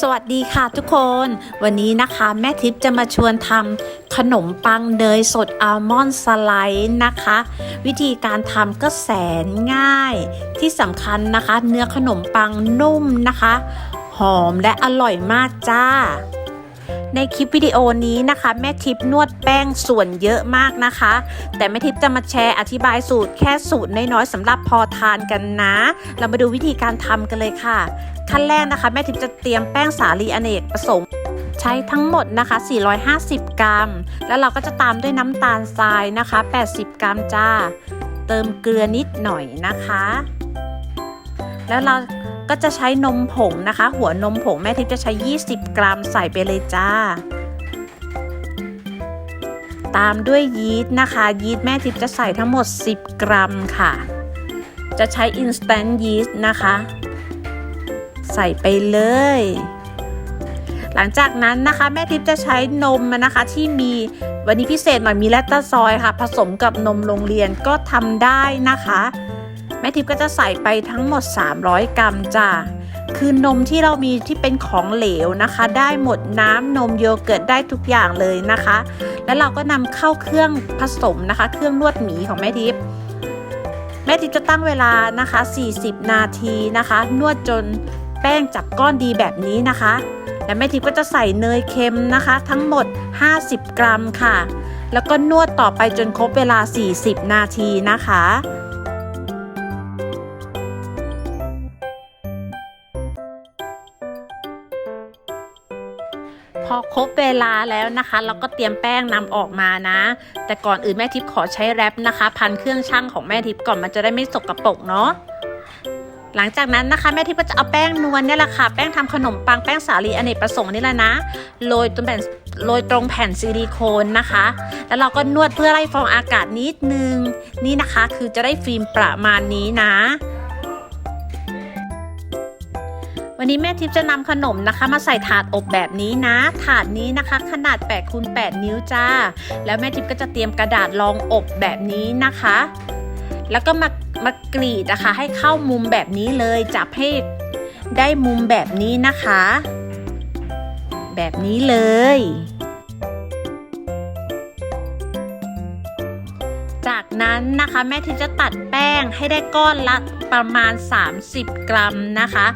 สวัสดีค่ะทุกคน วันนี้นะคะแม่ทิพย์จะมาชวนทำขนมปังเนยสดอัลมอนด์สไลด์นะคะ วิธีการทำก็แสนง่าย ที่สำคัญนะคะ เนื้อขนมปังนุ่มนะคะ หอมและอร่อยมากจ้า ในคลิปวิดีโอนี้นะคะ แม่ทิพย์นวดแป้งส่วนเยอะมากนะคะ แต่แม่ทิพย์จะมาแชร์อธิบายสูตรแค่สูตรน้อยๆสำหรับพอทานกันนะ เรามาดูวิธีการทำกันเลยค่ะ ขั้นแรกนะคะ แม่ทิพย์จะเตรียมแป้งสาลีอเนกประสงค์ใช้ทั้งหมดนะคะ 450 กรัม แล้วเราก็จะตามด้วยน้ำตาลทรายนะคะ 80 กรัมจ้า เติมเกลือนิดหน่อยนะคะ แล้วเรา ก็จะใช้นมผงนะคะ หัวนมผงแม่ทิพย์จะใช้ 20 กรัมใส่ไปเลยจ้า ตามด้วยยีสต์นะคะ ยีสต์แม่ทิพย์จะใส่ทั้งหมด 10 กรัมค่ะ จะใช้ instant yeast นะคะ ใส่ไปเลย หลังจากนั้นนะคะแม่ทิพย์จะใช้นมนะคะที่มีวันนี้พิเศษหน่อยมีแลคตาซอยค่ะ ผสมกับนมโรงเรียนก็ทำได้นะคะ แม่ทิพย์ก็จะใส่ไปทั้งหมด 300 กรัมจ้าคือนมที่เรามีที่เป็นของเหลวนะคะ ได้หมดน้ำนมโยเกิร์ตได้ทุกอย่างเลยนะคะ แล้วเราก็นำเข้าเครื่องผสมนะคะ เครื่องนวดหมีของแม่ทิพย์แม่ทิพย์จะตั้งเวลานะคะ 40 นาทีนะคะ นวดจนแป้งจับก้อนดีแบบนี้นะคะ และแม่ทิพย์ก็จะใส่เนยเค็มนะคะ ทั้งหมด 50 กรัมค่ะ แล้วก็นวดต่อไปจนครบเวลา 40 นาทีนะคะ ครบเวลาแล้วนะคะ เราก็เตรียมแป้งนำออกมานะ แต่ก่อนอื่นแม่ทิพย์ขอใช้แรปนะคะ พันเครื่องช่างของแม่ทิพย์ก่อนมันจะได้ไม่สกรปรกเนาะหลังจากนั้นนะคะแม่ทิพย์ก็จะเอาแป้งนวลเนี่ยแหละค่ะแป้งทำขนมปังแป้งสาลีอเนกประสงค์นี่แหละนะโรยตรงแผ่นโรยตรงแผ่นซิลิโคนนะคะ แล้วเราก็นวดเพื่อไล่ฟองอากาศนิดนึงนี่นะคะ คือจะได้ฟิล์มประมาณนี้นะ วันนี้แม่ทิพย์จะนำขนมนะคะ มาใส่ถาดอบแบบนี้นะ ถาดนี้นะคะ ขนาด8คูณ8นิ้วจ้า แล้วแม่ทิพย์ก็จะเตรียมกระดาษรองอบแบบนี้นะคะ แล้วก็มามากรีดนะคะ ให้เข้ามุมแบบนี้เลยจับให้ได้มุมแบบนี้นะคะ แบบนี้เลยจากนั้นนะคะแม่ทิพย์จะตัดแป้งให้ได้ก้อนละประมาณ 30 กรัมนะคะ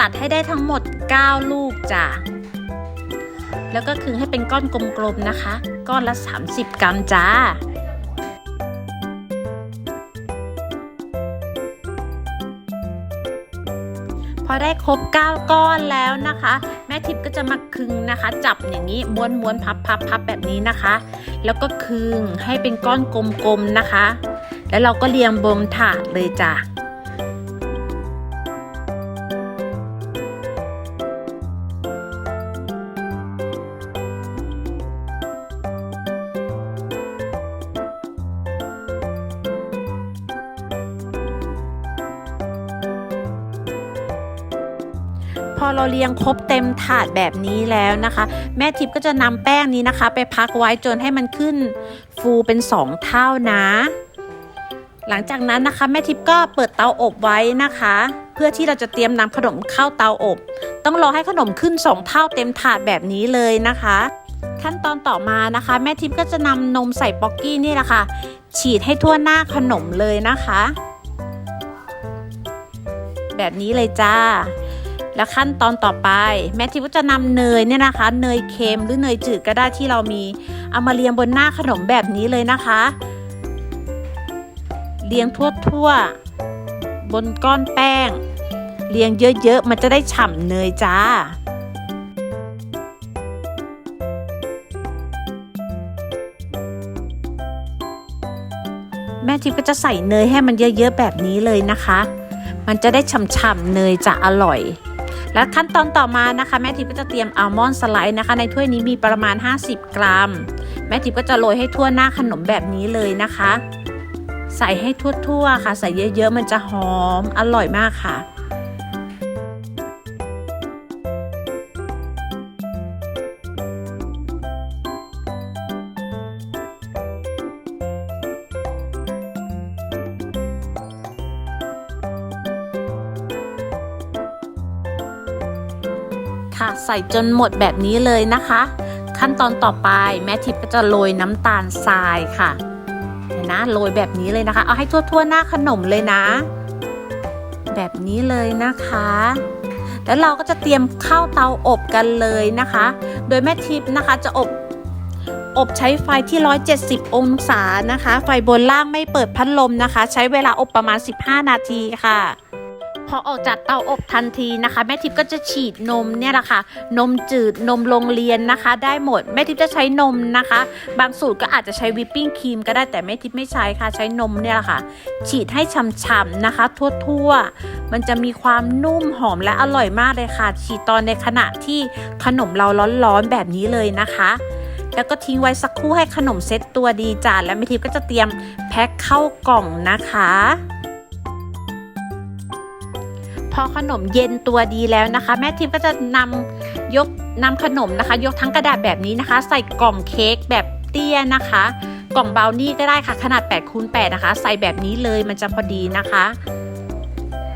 ตัดให้ได้ทั้งหมด 9 ลูกจ้ะ แล้วก็คึงให้เป็นก้อนกลมๆนะคะ ก้อนละ 30 กรัมจ้าพอได้ครบ 9 ก้อนแล้วนะคะ แม่ทิพย์ก็จะมาคึงนะคะ จับอย่างนี้ม้วนม้วนพับพับพับแบบนี้นะคะ แล้วก็คึงให้เป็นก้อนกลมๆนะคะ แล้วเราก็เรียงบนถาดเลยจ้ะ พอเราเรียงครบเต็มถาดแบบนี้แล้วนะคะ แม่ทิพย์ก็จะนำแป้งนี้นะคะ ไปพักไว้จนให้มันขึ้นฟูเป็น 2 เท่านะ หลังจากนั้นนะคะ แม่ทิพย์ก็เปิดเตาอบไว้นะคะ เพื่อที่เราจะเตรียมนำขนมเข้าเตาอบ ต้องรอให้ขนมขึ้น 2 เท่าเต็มถาดแบบนี้เลยนะคะ ขั้นตอนต่อมานะคะ แม่ทิพย์ก็จะนำนมใส่ป๊อกกี้นี่แหละค่ะ ฉีดให้ทั่วหน้าขนมเลยนะคะ แบบนี้เลยจ้า แล้วขั้นตอนต่อไป แม่ทิพย์ก็จะนำเนยเนี่ยนะคะ เนยเค็มหรือเนยจืดก็ได้ที่เรามีเอามาเรียงบนหน้าขนมแบบนี้เลยนะคะ เรียงทั่วๆบนก้อนแป้ง เรียงเยอะๆมันจะได้ฉ่ำเนยจ้าแม่ทิพย์ก็จะใส่เนยให้มันเยอะๆแบบนี้เลยนะคะ มันจะได้ฉ่ำๆเนยจะอร่อย และขั้นตอนต่อมานะคะ แม่ทิพย์ก็จะเตรียมอัลมอนด์สไลด์นะคะ ในถ้วยนี้มีประมาณ 50 กรัม แม่ทิพย์ก็จะโรยให้ทั่วหน้าขนมแบบนี้เลยนะคะ ใส่ให้ทั่วๆค่ะ ใส่เยอะๆมันจะหอมอร่อยมากค่ะ ค่ะ ใส่จนหมดแบบนี้เลยนะคะ ขั้นตอนต่อไปแม่ทิพย์ก็จะโรยน้ำตาลทรายค่ะเห็นนะโรยแบบนี้เลยนะคะ เอาให้ทั่วๆหน้าขนมเลยนะ แบบนี้เลยนะคะแล้วเราก็จะเตรียมข้าวเตาอบกันเลยนะคะ โดยแม่ทิพย์นะคะจะอบอบใช้ไฟที่ 170 องศานะคะ ไฟบนล่างไม่เปิดพัดลมนะคะ ใช้เวลาอบประมาณ 15 นาทีค่ะ พอออกจากเตาอบทันทีนะคะ แม่ทิพย์ก็จะฉีดนมเนี่ยแหละค่ะ นมจืดนมโรงเรียนนะคะ ได้หมดแม่ทิพย์จะใช้นมนะคะ บางสูตรก็อาจจะใช้วิปปิ้งครีมก็ได้แต่แม่ทิพย์ไม่ใช้ค่ะใช้นมเนี่ยแหละค่ะ ฉีดให้ฉ่ำๆนะคะ ทั่วๆ มันจะมีความนุ่มหอมและอร่อยมากเลยค่ะ ฉีดตอนในขณะที่ขนมเราร้อนๆแบบนี้เลยนะคะแล้วก็ทิ้งไว้สักครู่ให้ขนมเซ็ตตัวดีจ้าแล้วแม่ทิพย์ก็จะเตรียมแพ็คเข้ากล่องนะคะ พอขนมเย็นตัวดีแล้วนะคะ แม่ทิพย์ก็จะนำยกนำขนมนะคะ ยกทั้งกระดาษแบบนี้นะคะ ใส่กล่องเค้กแบบเตี้ยนะคะ กล่องเบลนี่ก็ได้ค่ะขนาด8คูณ8นะคะ ใส่แบบนี้เลยมันจะพอดีนะคะ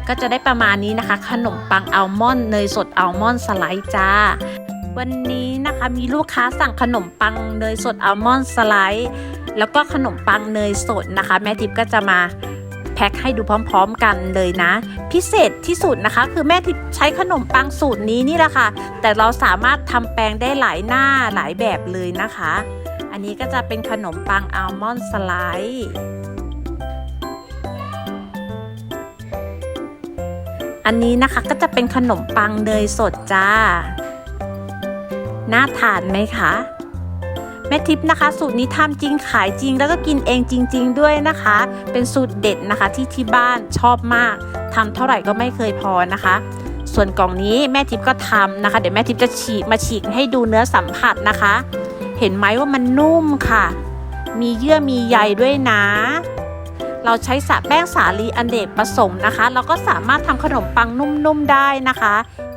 ก็จะได้ประมาณนี้นะคะ ขนมปังอัลมอนด์เนยสดอัลมอนด์สไลด์จ้าวันนี้นะคะมีลูกค้าสั่งขนมปังเนยสดอัลมอนด์สไลด์ แล้วก็ขนมปังเนยสดนะคะ แม่ทิพย์ก็จะมา แพ็คให้ดูพร้อมๆกันเลยนะ พิเศษที่สุดนะคะ คือแม่ทิพย์ใช้ขนมปังสูตรนี้นี่แหละค่ะ แต่เราสามารถทำแปลงได้หลายหน้าหลายแบบเลยนะคะ อันนี้ก็จะเป็นขนมปังอัลมอนด์สไลด์อันนี้นะคะก็จะเป็นขนมปังเนยสดจ้า น่าทานไหมคะ ม่ทิพย์นะคะ สูตรนี้ทำจริงขายจริง แล้วก็กินเองจริง ๆ ด้วยนะคะ เป็นสูตรเด็ดนะคะที่ที่บ้านชอบมากทำเท่าไหร่ก็ไม่เคยพอนะคะ ส่วนกล่องนี้แม่ทิพย์ก็ทำนะคะ เดี๋ยวแม่ทิพย์จะฉีกมาฉีกให้ดูเนื้อสัมผัสนะคะ เห็นไหมว่ามันนุ่มค่ะ มีเยื่อมีใยด้วยนะ เราใช้สาแป้งสาลีอันเดกผสมนะคะ เราก็สามารถทำขนมปังนุ่มๆได้นะคะ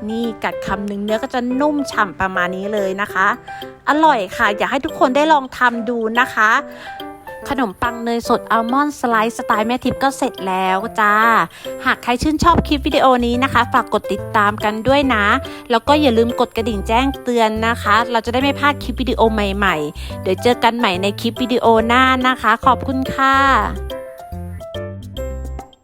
นี่กัดคำหนึ่งเนื้อก็จะนุ่มฉ่ำประมาณนี้เลยนะคะ อร่อยค่ะ อยากให้ทุกคนได้ลองทำดูนะคะ ขนมปังเนยสดอัลมอนด์สไลด์สไตล์แม่ทิพย์ก็เสร็จแล้วจ้า หากใครชื่นชอบคลิปวิดีโอนี้นะคะ ฝากกดติดตามกันด้วยนะ แล้วก็อย่าลืมกดกระดิ่งแจ้งเตือนนะคะ เราจะได้ไม่พลาดคลิปวิดีโอใหม่ๆ เดี๋ยวเจอกันใหม่ในคลิปวิดีโอหน้านะคะ ขอบคุณค่ะ